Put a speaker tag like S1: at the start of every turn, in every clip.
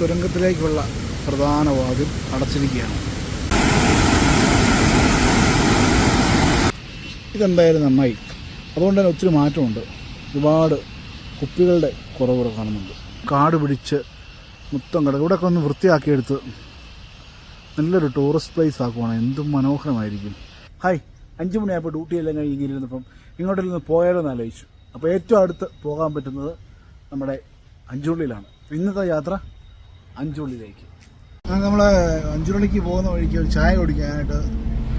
S1: തുരങ്കത്തിലേക്കുള്ള പ്രധാന വാതിൽ അടച്ചിരിക്കുകയാണ്. ഇതെന്തായാലും നന്നായി. അതുകൊണ്ട് തന്നെ ഒത്തിരി മാറ്റമുണ്ട്. ഒരുപാട് കുപ്പികളുടെ കുറവ് കാണുന്നുണ്ട്. കാട് പിടിച്ച് മൊത്തം കിടക്കും. ഇവിടെയൊക്കെ ഒന്ന് വൃത്തിയാക്കിയെടുത്ത് നല്ലൊരു ടൂറിസ്റ്റ് പ്ലേസ് ആക്കുവാണ്. എന്തും മനോഹരമായിരിക്കും. ഹായ് അഞ്ച് മണിയായപ്പോൾ ഡ്യൂട്ടി എല്ലാം കഴിഞ്ഞ് ഇങ്ങനെ ഇരുന്നപ്പം ഇങ്ങോട്ടിൽ നിന്ന് പോയാലോ എന്ന് ആലോചിച്ചു. അപ്പോൾ ഏറ്റവും അടുത്ത് പോകാൻ പറ്റുന്നത് നമ്മുടെ അഞ്ചുള്ളിയിലാണ്. ഇന്നത്തെ യാത്ര അഞ്ചുള്ളിയിലേക്ക് നമ്മൾ അഞ്ചുള്ളിക്ക് പോകുന്ന വഴിക്ക് ഒരു ചായ കുടിക്കാനായിട്ട്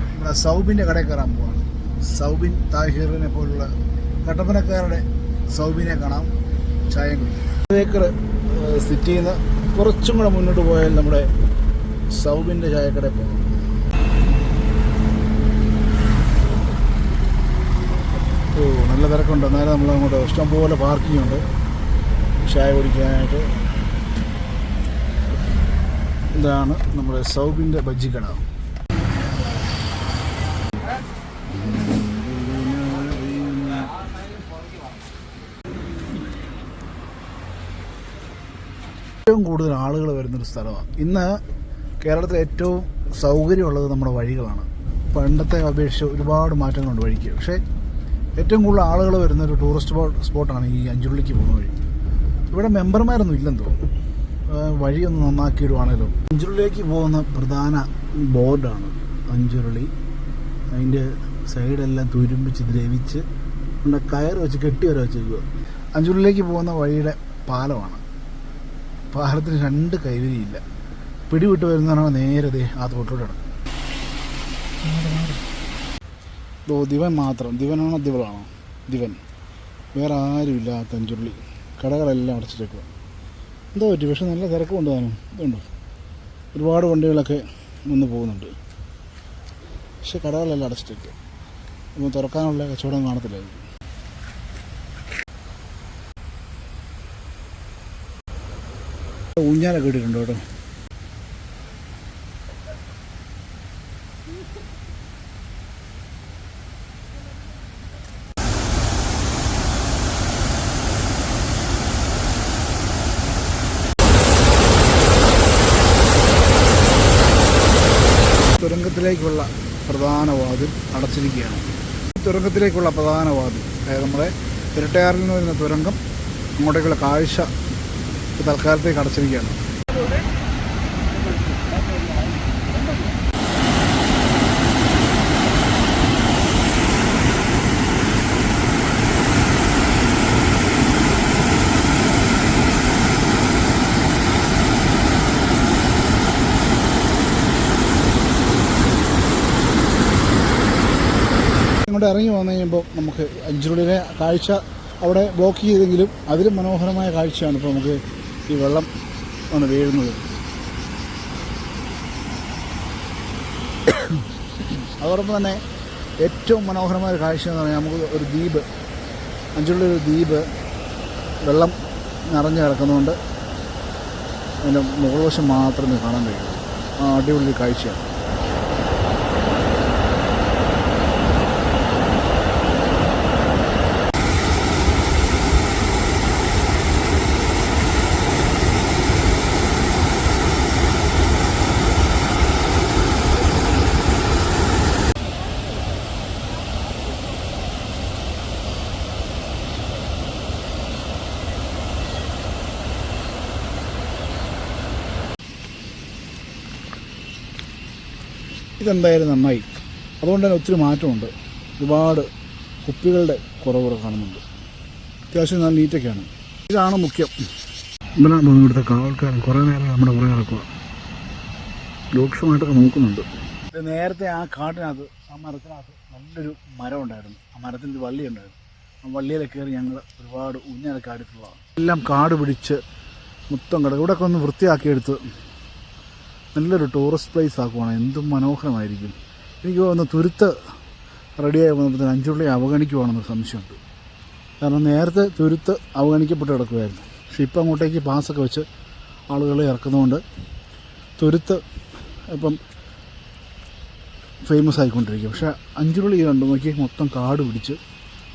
S1: നമ്മുടെ സൗബിന്റെ കടയിൽ കയറാൻ പോവാണ്. സൗബിൻ താഹിറിനെ പോലുള്ള കട്ടപ്പനക്കാരുടെ സൗബിനെ കാണാം. ചായ കുടിക്കാം. ഏക്കർ സിറ്റിയിൽ നിന്ന് കുറച്ചും കൂടെ മുന്നോട്ട് പോയാൽ നമ്മുടെ സൗബിന്റെ ചായക്കടയിൽ പോകാം. ഓ നല്ല തിരക്കുണ്ട്. എന്നാലും നമ്മൾ അങ്ങോട്ട് ഇഷ്ടംപോലെ പാർക്കിംഗ് ഉണ്ട് ചായ കുടിക്കാനായിട്ട് ഇതാണ് നമ്മുടെ സൗബിന്റെ ബജ്ജിക്കട ഏറ്റവും കൂടുതൽ ആളുകൾ വരുന്നൊരു സ്ഥലമാണ്. ഇന്ന് കേരളത്തിലെ ഏറ്റവും സൗകര്യമുള്ളത് നമ്മുടെ വഴികളാണ്. പണ്ടത്തെ അപേക്ഷിച്ച് ഒരുപാട് മാറ്റങ്ങളുണ്ട് വഴിക്ക്. പക്ഷേ ഏറ്റവും കൂടുതൽ ആളുകൾ വരുന്ന ഒരു ടൂറിസ്റ്റ് സ്പോട്ട് സ്പോട്ടാണ് ഈ അഞ്ചുള്ളിക്ക് പോകുന്ന വഴി. ഇവിടെ മെമ്പർമാരൊന്നും ഇല്ലെന്ന് തോന്നുന്നു. വഴിയൊന്ന് നന്നാക്കിയിടുവാണല്ലോ അഞ്ചുരുളിലേക്ക് പോകുന്ന പ്രധാന ബോർഡാണ് അഞ്ചുരുളി. അതിന്റെ സൈഡെല്ലാം തുരുമ്പിച്ച് ദ്രവിച്ച് നമ്മുടെ കയർ വെച്ച് കെട്ടി വരെ വെച്ചിരിക്കുക അഞ്ചുരുളിലേക്ക് പോകുന്ന വഴിയുടെ പാലമാണ്. പാലത്തിന് രണ്ട് കൈവരിയില്ല. പിടിവിട്ട് വരുന്നതാണ് നേരത്തെ ആ തോട്ടിലൂടെ ഓ ദിവൻ മാത്രം. ദിവനാണോ ദിവളാണോ? ദിവൻ. വേറെ ആരുമില്ല അഞ്ചുരുളി. കടകളെല്ലാം അടച്ചിട്ടേക്കുക എന്തോ പറ്റി പക്ഷെ നല്ല തിരക്ക് താനും ഇതുണ്ടോ. ഒരുപാട് വണ്ടികളൊക്കെ വന്ന് പോകുന്നുണ്ട്. പക്ഷെ കടകളെല്ലാം അടച്ചിട്ടേക്ക് അപ്പോൾ തുറക്കാനുള്ള കച്ചവടം കാണത്തില്ലായിരിക്കും. ഊഞ്ഞാലൊക്കെ ഇട്ടിട്ടുണ്ട് കേട്ടോ തുരങ്കത്തിലേക്കുള്ള പ്രധാന വാതിൽ അടച്ചിരിക്കുകയാണ്. തുരങ്കത്തിലേക്കുള്ള പ്രധാന വാതിൽ അതായത് നമ്മുടെ ഇരട്ടയാറിൽ നിന്ന് വരുന്ന തുരങ്കം അങ്ങോട്ടേക്കുള്ള കാഴ്ച തൽക്കാലത്തേക്ക് അടച്ചിരിക്കുകയാണ്. ഇങ്ങോട്ട് ഇറങ്ങി വന്നു കഴിയുമ്പോൾ നമുക്ക് അഞ്ചുരുളിലെ കാഴ്ച അവിടെ ബ്ലോക്ക് ചെയ്തെങ്കിലും അതിലും മനോഹരമായ കാഴ്ചയാണ് ഇപ്പോൾ നമുക്ക് ഈ വെള്ളം ആണ് വീഴുന്നത്. അതോടൊപ്പം തന്നെ ഏറ്റവും മനോഹരമായ ഒരു കാഴ്ച എന്ന് പറഞ്ഞാൽ നമുക്ക് ഒരു ദ്വീപ് അഞ്ചുള്ള ഒരു ദ്വീപ് വെള്ളം നിറഞ്ഞു കിടക്കുന്നതുകൊണ്ട് അതിന്റെ മുകൾ വശം മാത്രമേ കാണാൻ കഴിയൂ. ആ അടിപൊളി കാഴ്ചയാണ്. ഇതെന്തായാലും നന്നായി. അതുകൊണ്ട് തന്നെ ഒത്തിരി മാറ്റമുണ്ട്. ഒരുപാട് കുപ്പികളുടെ കുറവുകൾ കാണുന്നുണ്ട്. അത്യാവശ്യം നല്ല നീറ്റൊക്കെയാണ്. ഇതാണ് മുഖ്യം. ഇവിടെ തോന്നുന്നു ഇവിടുത്തെ കാവൽക്കാരൻ കുറേ നേരം നമ്മുടെ പുറകെ നടക്കുക. രൂക്ഷമായിട്ടൊക്കെ നോക്കുന്നുണ്ട്. നേരത്തെ ആ കാട്ടിനകത്ത് ആ മരത്തിനകത്ത് നല്ലൊരു മരം ഉണ്ടായിരുന്നു. ആ മരത്തിന്റെ വള്ളി ഉണ്ടായിരുന്നു. ആ വള്ളിയിലൊക്കെ കയറി ഞങ്ങൾ ഒരുപാട് ഊഞ്ഞാലൊക്കെ ആടിയിട്ടുള്ളതാണ്. എല്ലാം കാട് പിടിച്ച് മൊത്തം കിടക്കും. ഇവിടെയൊക്കെ ഒന്ന് വൃത്തിയാക്കിയെടുത്ത് നല്ലൊരു ടൂറിസ്റ്റ് പ്ലേസ് ആക്കുവാണ്. എന്തും മനോഹരമായിരിക്കും. എനിക്ക് തോന്നുന്നു തുരുത്ത് റെഡിയായി വന്നപ്പോൾ അഞ്ചുള്ളി അവഗണിക്കുവാണെന്നൊരു സംശയമുണ്ട്. കാരണം നേരത്തെ തുരുത്ത് അവഗണിക്കപ്പെട്ട് കിടക്കുമായിരുന്നു പക്ഷെ ഇപ്പം അങ്ങോട്ടേക്ക് പാസ്സൊക്കെ വെച്ച് ആളുകളെ ഇറക്കുന്നതുകൊണ്ട് തുരുത്ത് ഇപ്പം ഫേമസ് ആയിക്കൊണ്ടിരിക്കും. പക്ഷേ അഞ്ചുള്ളി കണ്ടു നോക്കി മൊത്തം കാട് പിടിച്ച്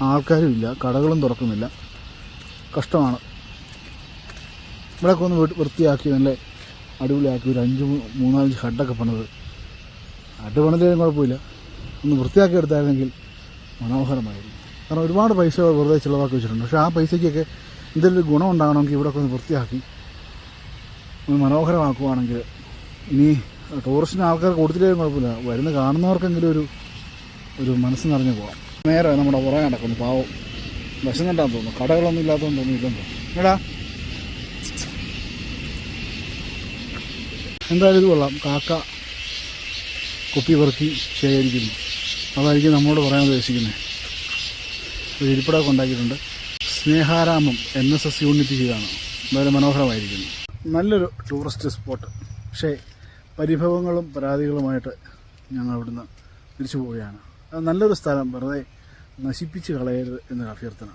S1: ആൾക്കാരും ഇല്ല കടകളും തുറക്കുന്നില്ല. കഷ്ടമാണ്. ഇവിടെയൊക്കെ ഒന്ന് വൃത്തിയാക്കി നല്ല അടിപൊളിയാക്കി ഒരു അഞ്ച് മൂന്നാലഞ്ച് ഹഡൊക്കെ പണിത്. ഹഡ് പണിതേലും കുഴപ്പമില്ല. ഒന്ന് വൃത്തിയാക്കി എടുത്തായിരുന്നെങ്കിൽ മനോഹരമായിരുന്നു. കാരണം ഒരുപാട് പൈസ വെറുതെ ചിലവാക്കി വെച്ചിട്ടുണ്ട്. പക്ഷേ ആ പൈസയ്ക്കൊക്കെ എന്തെങ്കിലും ഗുണം ഉണ്ടാകണമെങ്കിൽ ഇവിടെ ഒന്ന് വൃത്തിയാക്കി ഒന്ന് മനോഹരമാക്കുവാണെങ്കിൽ ഇനി ടൂറിസ്റ്റിന് ആൾക്കാർ കൊടുത്തില്ലെങ്കിലും കുഴപ്പമില്ല. വരുന്ന കാണുന്നവർക്കെങ്കിലും ഒരു ഒരു മനസ്സ് നിറഞ്ഞു പോകാം നേരെ നമ്മുടെ പുറകെ നടക്കുന്നു. പാവം. വിശന്നിട്ടാന്ന് തോന്നുന്നു. കടകളൊന്നും ഇല്ലാത്തതുകൊണ്ട് തോന്നുന്നു ഇല്ലെന്ന് എടാ എന്തായാലും ഇത് കൊള്ളാം. കാക്ക കുപ്പി പെറുക്കി ശേഖരിക്കുന്നു. അതായിരിക്കും നമ്മോട് പറയാൻ ഉദ്ദേശിക്കുന്നത്. ഒരു ഇരിപ്പിടമൊക്കെ ഉണ്ടാക്കിയിട്ടുണ്ട്. Sneharamam N S S unit ചെയ്താണ്. വളരെ മനോഹരമായിരിക്കുന്നു. നല്ലൊരു ടൂറിസ്റ്റ് സ്പോട്ട് പക്ഷേ പരിഭവങ്ങളും പരാതികളുമായിട്ട് ഞങ്ങൾ അവിടുന്ന് തിരിച്ചു പോവുകയാണ്. നല്ലൊരു സ്ഥലം. വെറുതെ നശിപ്പിച്ച് കളയരുത് എന്നൊരു അഭ്യർത്ഥന